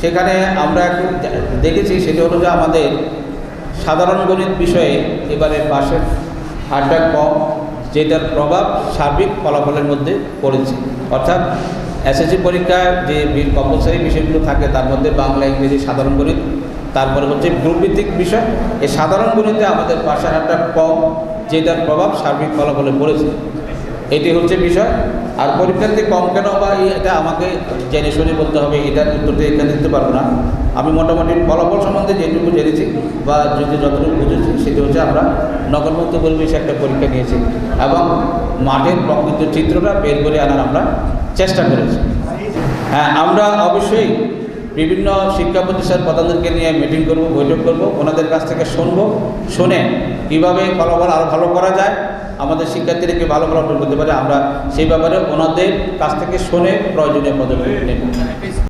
সেখানে আমরা দেখেছি, সেটি হলো যে আমাদের সাধারণ গণিত বিষয়ে এবারে পাশের হারটা কম, যেটার প্রভাব সার্বিক ফলাফলের মধ্যে পড়েছে। অর্থাৎ এসএসসি পরীক্ষায় যে কম্পালসারি বিষয়গুলো থাকে, তার মধ্যে বাংলা, ইংরেজি, সাধারণ গণিত, তারপরে হচ্ছে গ্রুপভিত্তিক বিষয়। এই সাধারণ গণিতে আমাদের পাশের হারটা কম, যেটার প্রভাব সার্বিক ফলাফলে পড়েছে। এটি হচ্ছে বিষয়। আর পরীক্ষার্থী কম কেন বা এটা আমাকে জেনে শুনে বলতে হবে, এটার উত্তরটা এখানে দিতে পারব না। আমি মোটামুটি ফলাফল সম্বন্ধে যেটুকু জেনেছি বা যদি যতটুকু বুঝেছি, সেটি হচ্ছে আমরা নগরমুক্ত পরিবেশে একটা পরীক্ষা নিয়েছি এবং মাঠের প্রকৃত চিত্রটা বের করে আনার আমরা চেষ্টা করেছি। হ্যাঁ আমরা অবশ্যই বিভিন্ন শিক্ষা প্রতিষ্ঠান প্রধানদেরকে নিয়ে মিটিং করব, বৈঠক করব, ওনাদের কাছ থেকে শুনব, শুনে কীভাবে ফলাফল আরও ভালো করা যায় আমাদের শিক্ষার্থীদেরকে ভালো ফলাফল করতে পারে, আমরা সেই ব্যাপারে ওনাদের কাছ থেকে শোনে প্রয়োজনীয় পদক্ষেপ নেব